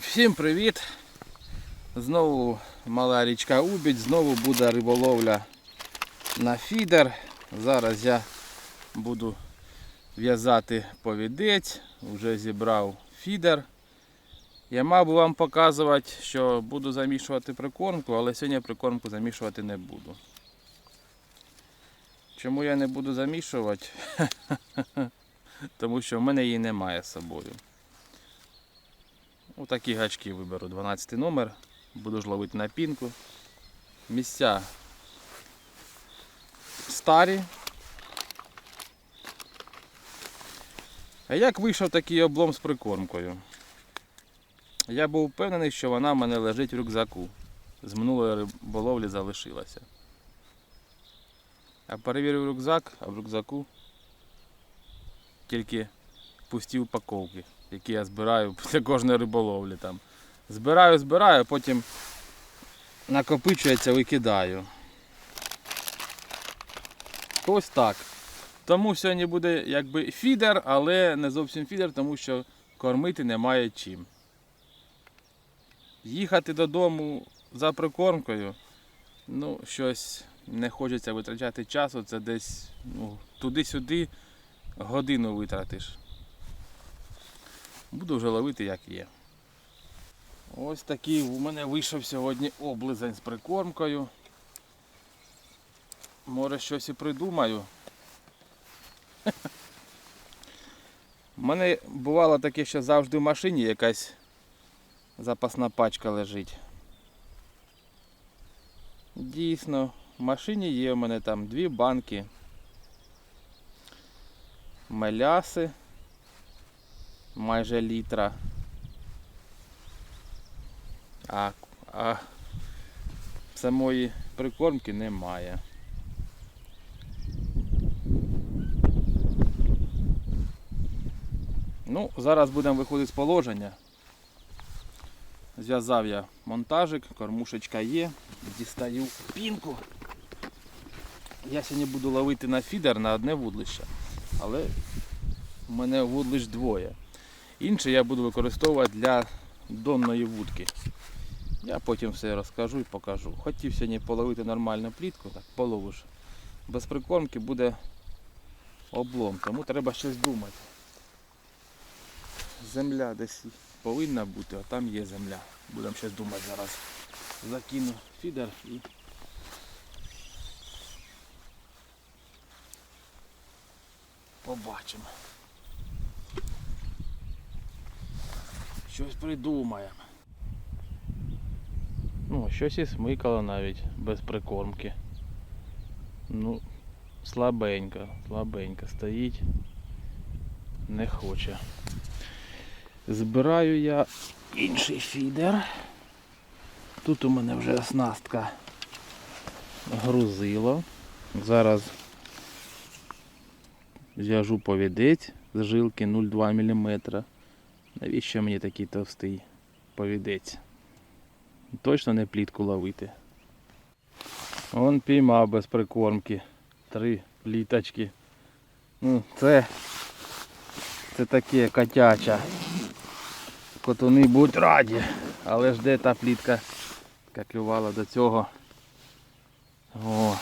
Всім привіт! Знову мала річка Убідь, знову буде риболовля на фідер. Зараз я буду в'язати повідець, вже зібрав фідер. Я мав би вам показувати, що буду замішувати прикормку, але сьогодні прикормку замішувати не буду. Чому я не буду замішувати? Тому що в мене її немає з собою. Отакі гачки виберу 12 номер. Буду ж ловити на пінку. Місця старі. А як вийшов такий облом з прикормкою? Я був впевнений, що вона в мене лежить в рюкзаку. З минулої риболовлі залишилася. А перевірив рюкзак, а в рюкзаку тільки пусті упаковки, які я збираю після кожної риболовлі. Там. Збираю, збираю, потім накопичується, викидаю. Ось так. Тому сьогодні буде якби фідер, але не зовсім фідер, тому що кормити немає чим. Їхати додому за прикормкою, ну, щось не хочеться витрачати часу, це десь ну, туди-сюди годину витратиш. Буду вже ловити як є. Ось такий у мене вийшов сьогодні облизень з прикормкою. Може щось і придумаю. У мене бувало таке, що завжди в машині якась запасна пачка лежить. Дійсно, в машині є у мене там дві банки меляси майже літра. А, а самої прикормки немає. Ну, зараз будемо виходити з положення. Зв'язав я монтажик, кормушечка є, дістаю пінку. Я сьогодні буду ловити на фідер на одне вудлище, але в мене вудлищ двоє. Інше я буду використовувати для донної вудки. Я потім все розкажу і покажу. Хотів сьогодні половити нормальну плітку, так половиш. Без прикормки буде облом, тому треба щось думати. Земля десь повинна бути, а там є земля. Будемо щось думати зараз. Закину фідер і побачимо. Щось придумаємо. Ну, щось і смикало навіть без прикормки. Ну, слабенько, слабенько стоїть. Не хоче. Збираю я інший фідер. Тут у мене вже оснастка грузило. Зараз зв'яжу повідець з жилки 0,2 мм. Навіщо мені такий товстий повідець? Точно не плітку ловити. Он піймав без прикормки. Три пліточки. Ну, це, це таке котяча. Котуни будуть раді. Але ж де та плітка яка клювала до цього. О,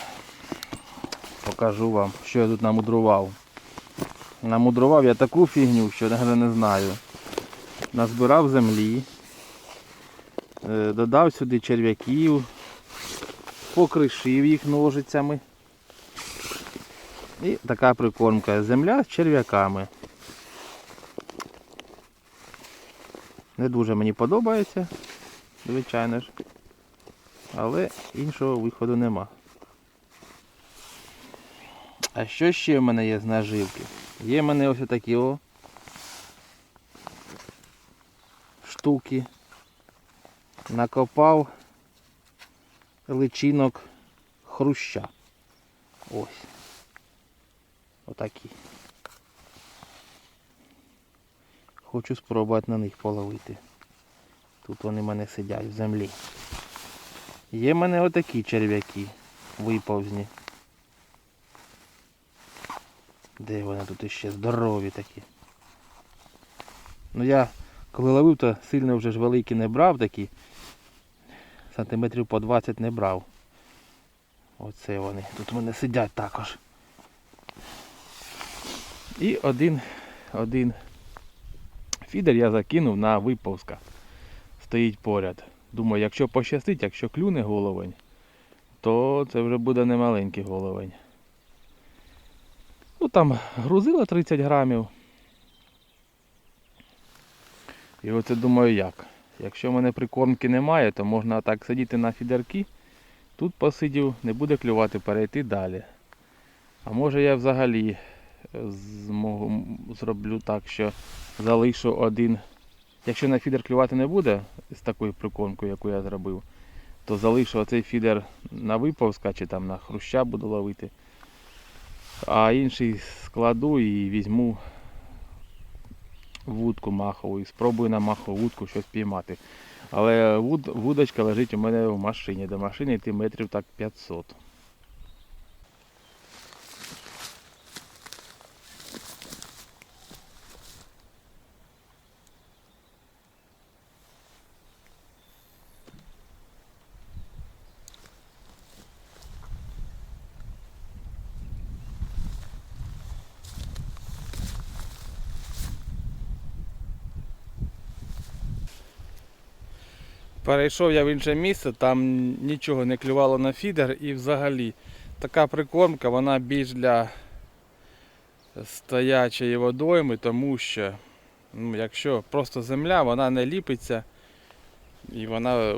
покажу вам, що я тут намудрував. Намудрував я таку фігню, що навіть не знаю. Назбирав землі, е, додав сюди черв'яків, покришив їх ножицями. І така прикормка. Земля з черв'яками. Не дуже мені подобається, звичайно ж. Але іншого виходу нема. А що ще в мене є з наживки? Є в мене ось такі о штуки. Накопав личинок хруща. Ось. Отакі. Хочу спробувати на них половити. Тут вони в мене сидять в землі. Є в мене отакі черв'яки виповзні. Де вони тут іще здорові такі. Ну я Коли ловив, то сильно вже ж великі не брав такі. Сантиметрів по 20 не брав. Оце вони. Тут мене сидять також. І один, один фідер я закинув на виповзка. Стоїть поряд. Думаю, якщо пощастить, якщо клюне головень, то це вже буде немаленький головень. Ну там грузило 30 грамів. І оце думаю як. Якщо в мене прикормки немає, то можна так сидіти на фідерки. Тут посидів, не буде клювати, перейти далі. А може я взагалі змогу, зроблю так, що залишу один. Якщо на фідер клювати не буде з такою прикормкою, яку я зробив, то залишу оцей фідер на виповзка чи там на хруща буду ловити. А інший складу і візьму вудку махову і спробую на махову вудку щось піймати. Але вуд, вудочка лежить у мене в машині. До машини йти метрів так 500. Перейшов я в інше місце, там нічого не клювало на фідер і взагалі така прикормка, вона більш для стоячої водойми, тому що ну, якщо просто земля, вона не ліпиться і вона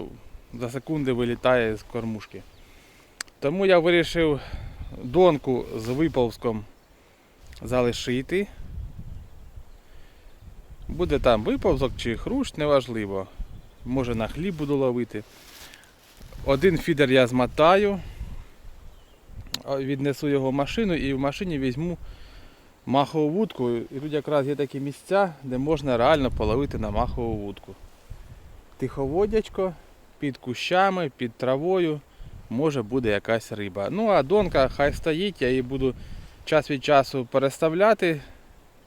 за секунди вилітає з кормушки. Тому я вирішив донку з виповзком залишити. Буде там виповзок чи хрущ, неважливо може на хліб буду ловити. Один фідер я змотаю, віднесу його в машину і в машині візьму махову вудку. І тут якраз є такі місця, де можна реально половити на махову вудку. Тиховодячко, під кущами, під травою, може буде якась риба. Ну а донка хай стоїть, я її буду час від часу переставляти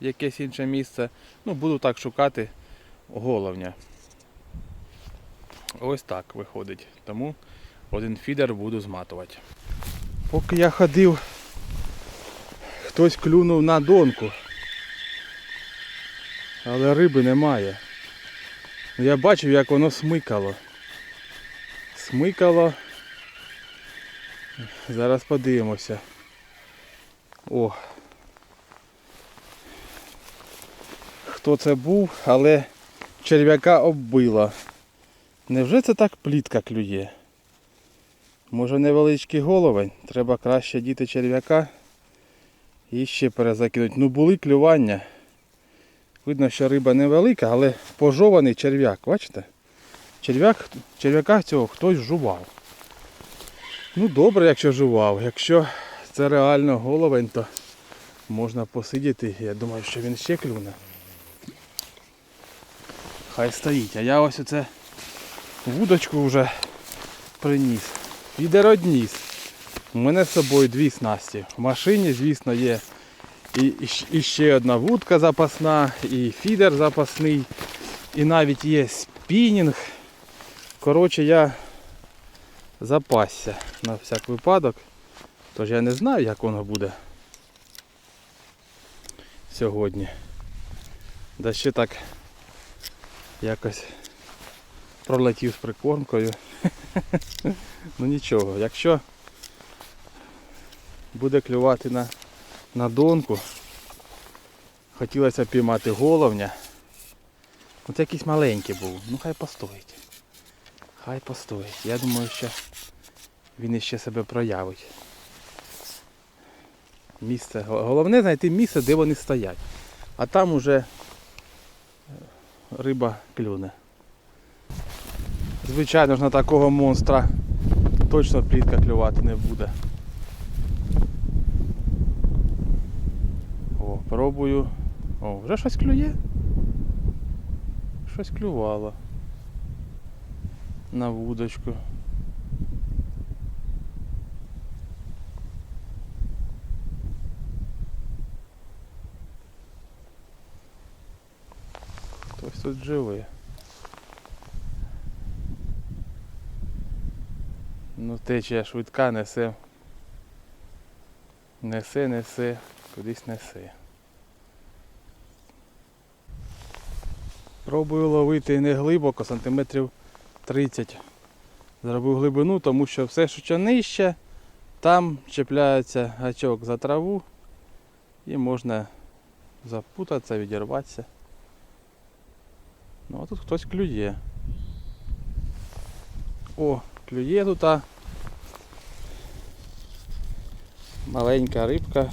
в якесь інше місце. Ну, буду так шукати головня. Ось так виходить. Тому один фідер буду зматувати. Поки я ходив, хтось клюнув на донку. Але риби немає. Я бачив, як воно смикало. Смикало. Зараз подивимося. О. Хто це був, але черв'яка оббило. Невже це так плітка клює? Може невеличкий головень, треба краще діти черв'яка і ще перезакинути. Ну були клювання. Видно, що риба невелика, але пожований черв'як, бачите? Черв'як, черв'яка цього хтось жував. Ну добре, якщо жував. Якщо це реально головень, то можна посидіти. Я думаю, що він ще клюне. Хай стоїть. А я ось оце вудочку вже приніс. Фідер одніс. У мене з собою дві снасті. В машині, звісно, є і, і ще одна вудка запасна, і фідер запасний, і навіть є спінінг. Коротше, я запасся на всяк випадок. Тож я не знаю, як воно буде сьогодні. Да ще так якось пролетів з прикормкою. ну нічого, якщо буде клювати на, на донку, хотілося піймати головня. От якийсь маленький був, ну хай постоїть. Хай постоїть. Я думаю, що він іще себе проявить. Місце. Головне знайти місце, де вони стоять. А там уже е, риба клюне. Звичайно ж на такого монстра точно плітка клювати не буде. О, пробую. О, вже щось клює. Щось клювало. На вудочку. Хтось тут тут Ну течія швидка несе. Несе, несе, кудись несе. Пробую ловити не глибоко, сантиметрів 30. Зробив глибину, тому що все, що нижче, там чіпляється гачок за траву і можна запутатися, відірватися. Ну а тут хтось клює. О, клює тут. а. Маленька рибка.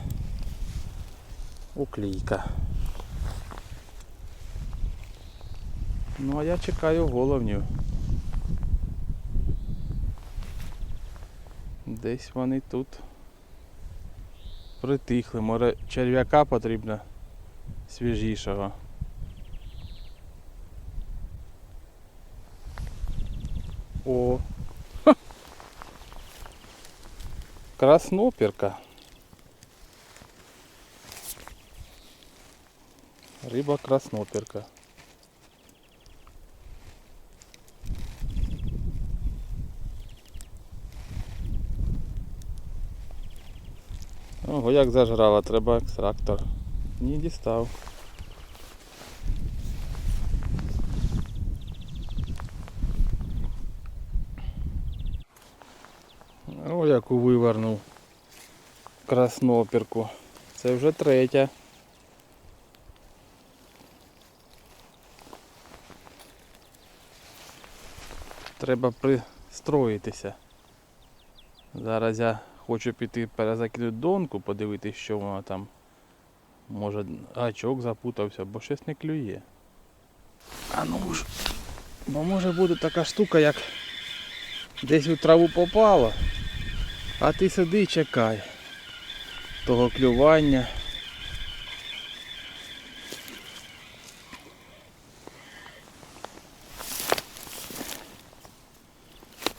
Уклійка. Ну а я чекаю головню. Десь вони тут притихли. Може черв'яка потрібно свіжішого. О! Ха! Красноперка. Риба красноперка. Ого, як зажрала, треба екстрактор. Ні, дістав. О, яку вивернув красноперку. Це вже третя. Треба пристроїтися. Зараз я хочу піти перезакинути донку, подивитися, що вона там. Може гачок запутався, бо щось не клює. А ну ж. Бо може буде така штука, як десь у траву попало, а ти сиди і чекай того клювання.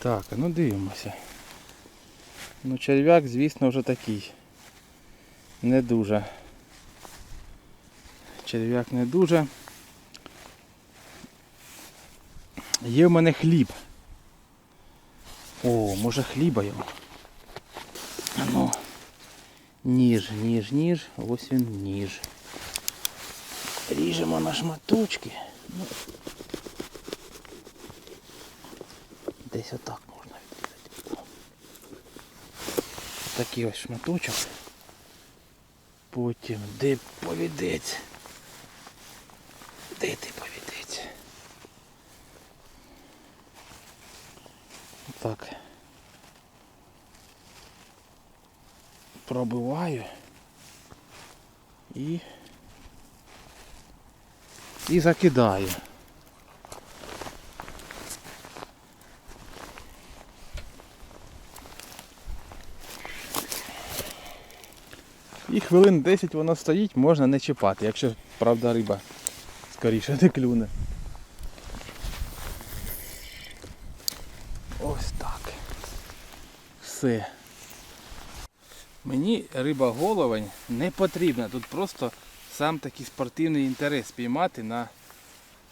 Так, ну дивимося. Ну черв'як, звісно, вже такий. Не дуже. Черв'як не дуже. Є в мене хліб. О, може хліба. А ну. Ніж, ніж, ніж. Ось він ніж. Ріжемо на шматочки. Ну. Десь отак можна відрізати. Такий ось шматочок. Потім де повідець? Де ти повідець? Так. Пробиваю і і закидаю. І хвилин 10 воно стоїть, можна не чіпати, якщо правда риба скоріше не клюне. Ось так. Все. Мені риба головень не потрібна. Тут просто сам такий спортивний інтерес піймати на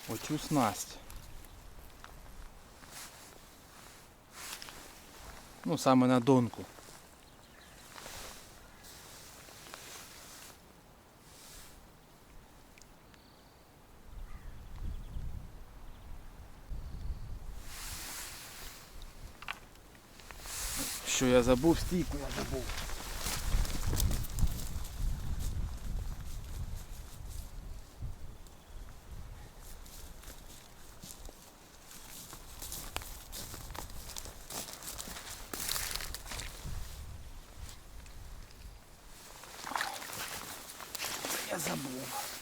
оцю снасть. Ну, саме на донку. Що я забув? Стійку я забув. Я забув.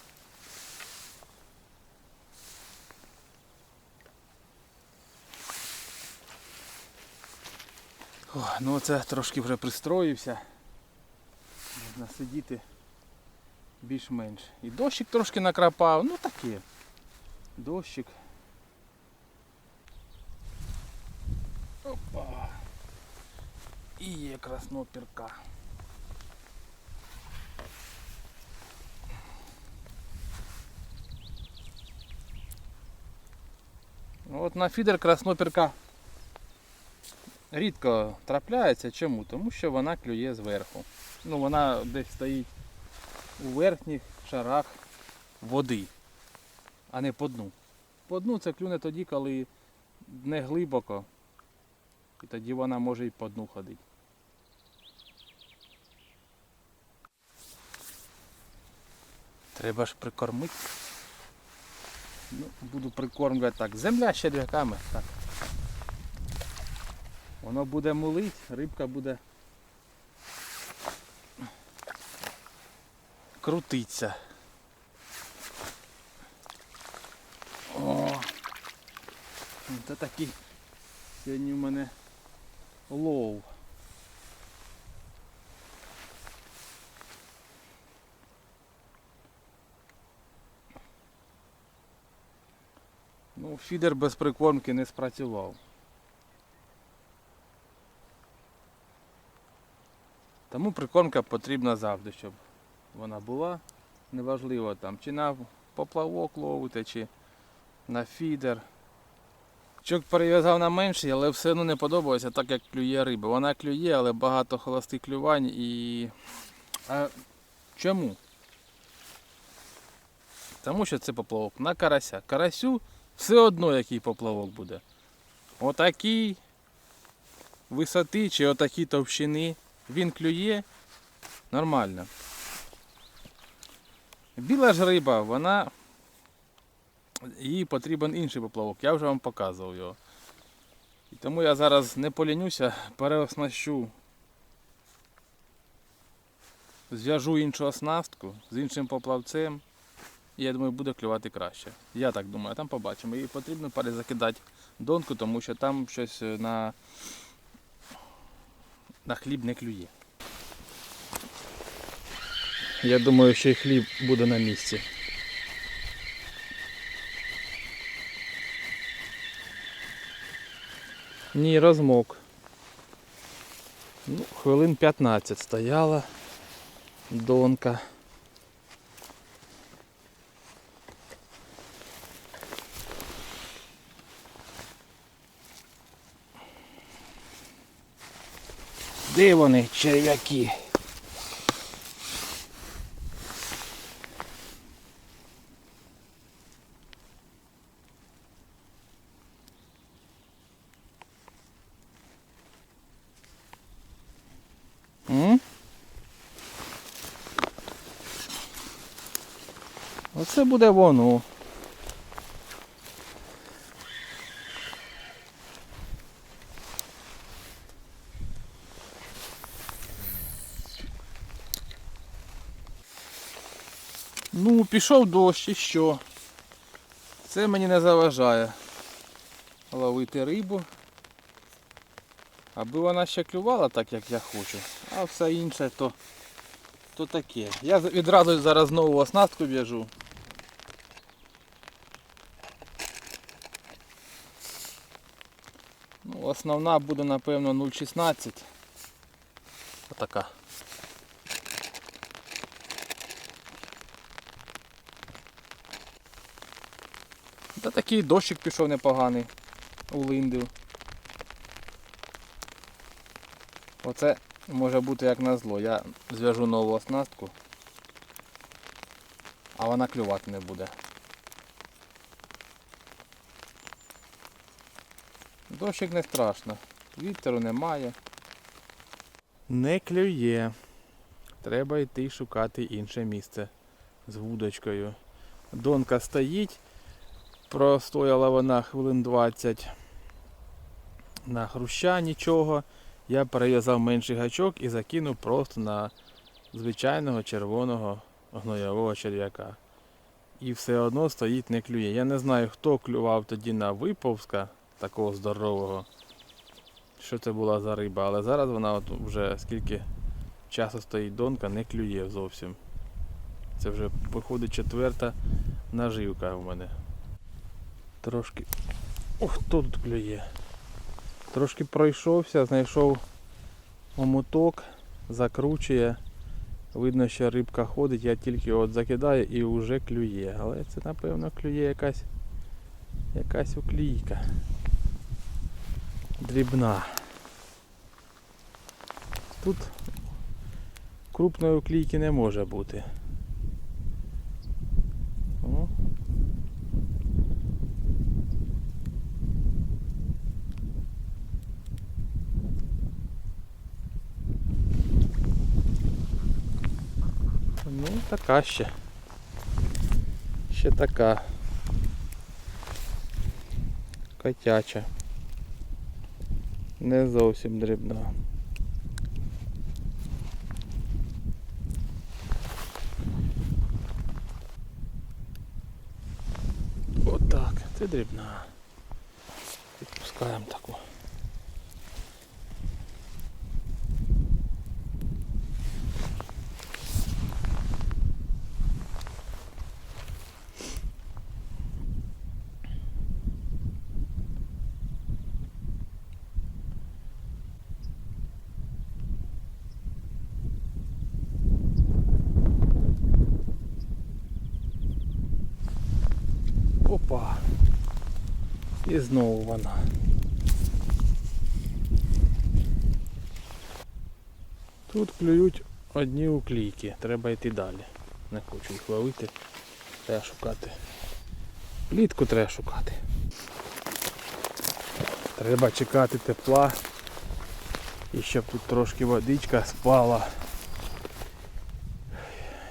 О, ну оце трошки вже пристроївся. Можна сидіти більш-менш. І дощик трошки накрапав, ну таке. Дощик. Опа. І є красноперка. От на фідер краснопірка рідко трапляється. Чому? Тому що вона клює зверху. Ну, вона десь стоїть у верхніх шарах води, а не по дну. По дну це клюне тоді, коли не глибоко. І тоді вона може і по дну ходити. Треба ж прикормити. Ну, буду прикормлювати так. Земля з черв'яками. Так. Воно буде мулить, рибка буде крутиться. О! Це такий сьогодні в мене лов. Ну, фідер без прикормки не спрацював. Тому прикормка потрібна завжди, щоб вона була. Неважливо там, чи на поплавок ловити, чи на фідер. Чок перев'язав на менший, але все одно не подобається, так як клює риба. Вона клює, але багато холостих клювань і. А чому? Тому що це поплавок на карася. Карасю все одно який поплавок буде. Отакий висоти чи отакі товщини. Він клює нормально. Біла ж риба, вона. Їй потрібен інший поплавок. Я вже вам показував його. І тому я зараз не полінюся, переоснащу. Зв'яжу іншу оснастку з іншим поплавцем. І я думаю, буде клювати краще. Я так думаю, там побачимо. І потрібно перезакидати донку, тому що там щось на, на хліб не клює. Я думаю, що і хліб буде на місці. Ні, розмок. Ну, хвилин 15 стояла донка. Де вони, черв'яки? Оце буде воно. Ну, пішов дощ і що? Це мені не заважає ловити рибу. Аби вона ще клювала так, як я хочу, а все інше то, то таке. Я відразу зараз нову оснастку в'яжу. Ну, основна буде напевно 0,16. Отака. Та такий дощик пішов непоганий у линду. Оце може бути як назло. Я зв'яжу нову оснастку, а вона клювати не буде. Дощик не страшно, вітеру немає. Не клює. Треба йти шукати інше місце з вудочкою. Донка стоїть, простояла вона хвилин 20 на хруща нічого. Я перев'язав менший гачок і закинув просто на звичайного червоного гноєвого черв'яка. І все одно стоїть не клює. Я не знаю, хто клював тоді на виповзка такого здорового. Що це була за риба, але зараз вона от вже скільки часу стоїть донка, не клює зовсім. Це вже виходить четверта наживка в мене. Трошки. Ох, хто тут клює? Трошки пройшовся, знайшов омуток, закручує. Видно, що рибка ходить, я тільки от закидаю і вже клює. Але це напевно клює якась Якась уклійка. Дрібна. Тут крупної уклійки не може бути. Ну, така ще. Ще така. Котяча. Не зовсім дрібна. Отак, це дрібна. Відпускаємо таку. Опа. І знову вона. Тут клюють одні уклійки, треба йти далі. Не хочу їх ловити. Треба шукати. Плітку треба шукати. Треба чекати тепла. І щоб тут трошки водичка спала.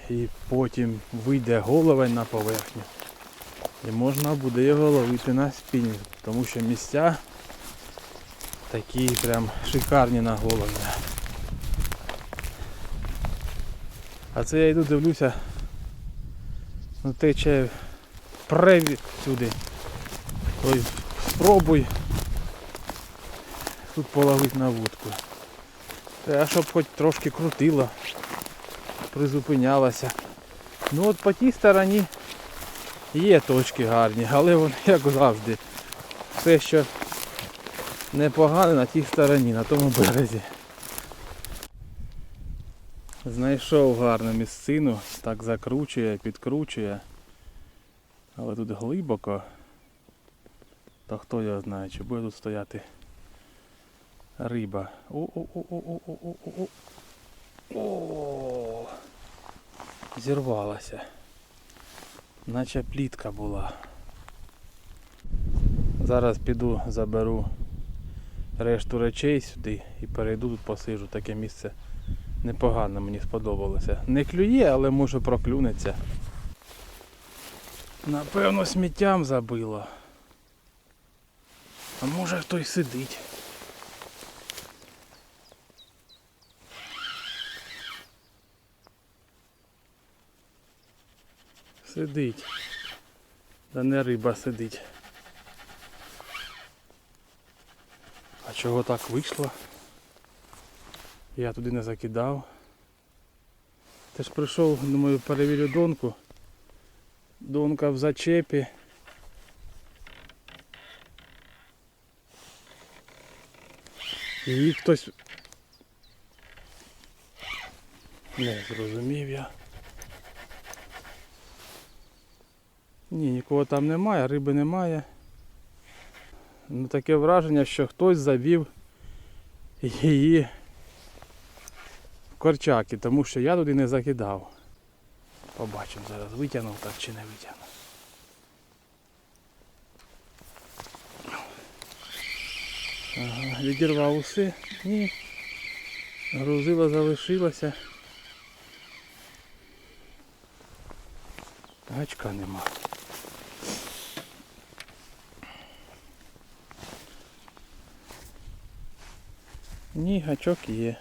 І потім вийде головень на поверхню. І можна буде його ловити на спінінг, тому що місця такі прям шикарні на головня. А це я йду дивлюся, ну тече привід сюди. Ой, спробуй тут половити на вудку. Треба, щоб хоч трошки крутило, призупинялося. Ну от по тій стороні Є точки гарні, але вони як завжди. Все, що непогане на тій стороні, на тому березі. Знайшов гарну місцину, так закручує, підкручує. Але тут глибоко. Та хто його знає, чи буде тут стояти риба. О-о-о-о-о-о-о-о. О! Зірвалася. Наче плітка була. Зараз піду заберу решту речей сюди і перейду тут посижу. Таке місце непогано мені сподобалося. Не клює, але може проклюнеться. Напевно сміттям забило. А може хтось сидить. Сидить. Да не риба сидить. А чого так вийшло? Я туди не закидав. Теж прийшов, думаю, перевірю донку. Донка в зачепі. Її хтось... Не зрозумів я. Ні, нікого там немає, риби немає. Ну, таке враження, що хтось завів її в корчаки, тому що я туди не закидав. Побачимо зараз, витягнув так чи не витягнув. Ага, відірвав усе. Ні. Грузила залишилася. Гачка нема. Ні, гачок є.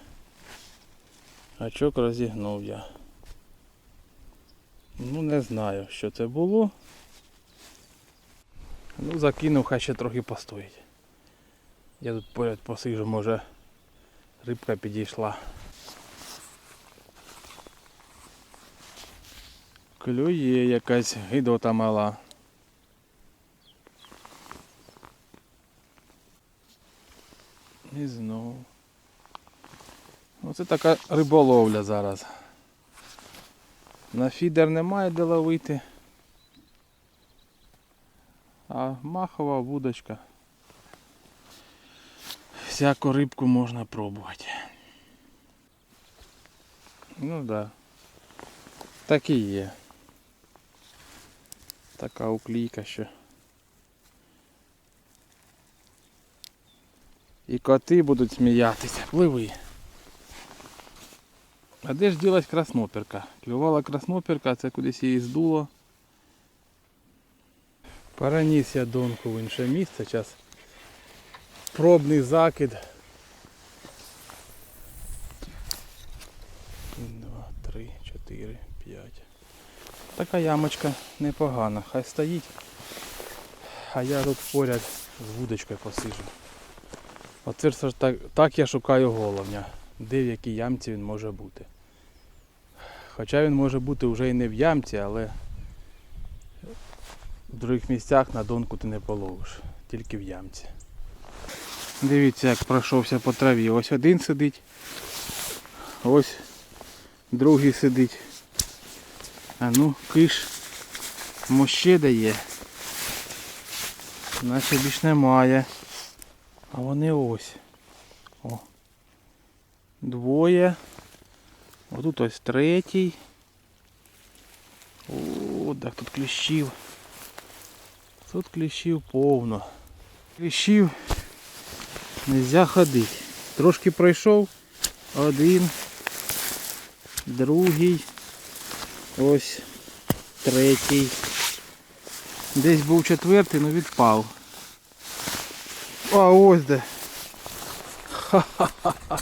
Гачок розігнув я. Ну не знаю, що це було. Ну закинув, хай ще трохи постоїть. Я тут поряд посижу, може рибка підійшла. Клює якась гидота мала. І знову. Оце така риболовля зараз. На фідер немає де ловити. А махова вудочка. Всяку рибку можна пробувати. Ну да. Так і є. Така уклійка що. І коти будуть сміятися. Пливи. А де ж ділась красноперка? Клювала красноперка, це кудись її здуло. Переніс я донку в інше місце. Зараз пробний закид. Два, три, чотири, п'ять. Така ямочка непогана. Хай стоїть. А я тут поряд з вудочкою посижу. Оце ж так, так я шукаю головня. Де в якій ямці він може бути. Хоча він може бути вже і не в ямці, але в других місцях на донку ти не половиш, тільки в ямці. Дивіться, як пройшовся по траві. Ось один сидить, ось другий сидить. А ну, киш моще дає. Наче більш немає. А вони ось. О. Двоє. Отут ось третій. О, так тут кліщів. Тут кліщів повно. Кліщів нельзя ходити. Трошки пройшов. Один. Другий. Ось третій. Десь був четвертий, але відпав. А ось де. Ха-ха-ха.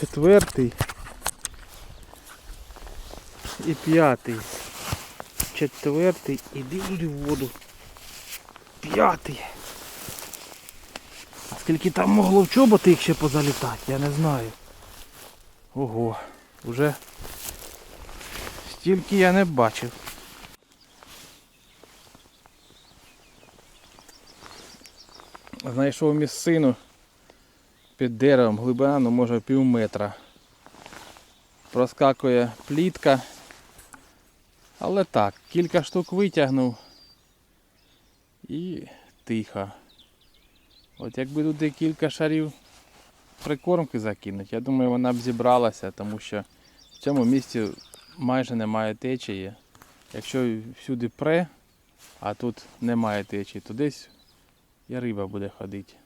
Четвертий. І п'ятий. Четвертий. Іди туди в воду. П'ятий. А скільки там могло в чоботи їх ще позалітати, я не знаю. Ого, вже стільки я не бачив. Знайшов місцину під деревом, глибина, ну може пів метра. Проскакує плітка. Але так, кілька штук витягнув і тихо. От якби туди кілька шарів прикормки закинуть, я думаю, вона б зібралася, тому що в цьому місці майже немає течії. Якщо всюди пре, а тут немає течії, то десь і риба буде ходити.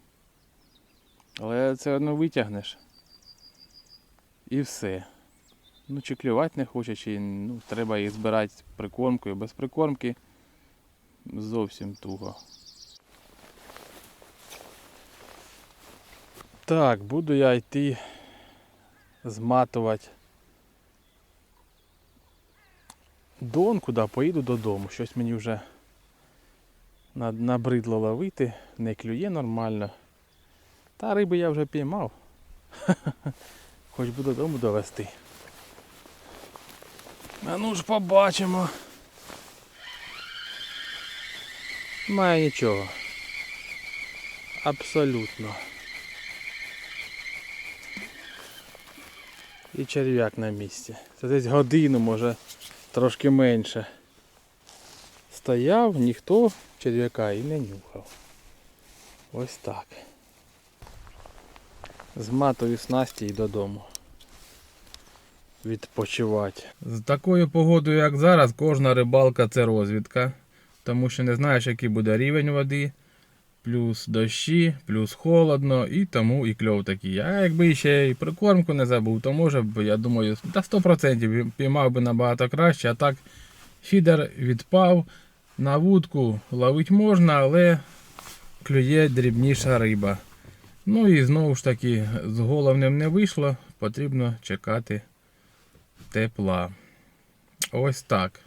Але це одно витягнеш. І все. Ну чи клювати не хоче, чи ну, треба їх збирати прикормкою. Без прикормки зовсім туго. Так, буду я йти зматувати донку, да, поїду додому. Щось мені вже набридло ловити, не клює нормально. Та риби я вже піймав. Хоч би додому довести. А ну ж побачимо. Має нічого. Абсолютно. І черв'як на місці. Це десь годину, може трошки менше. Стояв, ніхто черв'яка і не нюхав. Ось так. З матові снасті й додому. Відпочивати. З такою погодою, як зараз, кожна рибалка це розвідка. Тому що не знаєш, який буде рівень води, плюс дощі, плюс холодно, і тому і кльов такий. А якби ще і прикормку не забув, то може б, я думаю, та 100% піймав би набагато краще. А так фідер відпав. На вудку ловити можна, але клює дрібніша риба. Ну і знову ж таки, з головним не вийшло, потрібно чекати тепла. Ось так.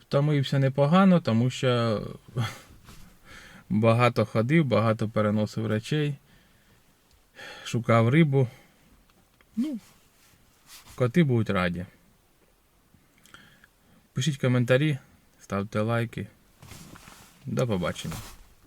Втомився непогано, тому що багато ходив, багато переносив речей, шукав рибу. Ну, коти будуть раді. Пишіть коментарі, ставте лайки. До побачення.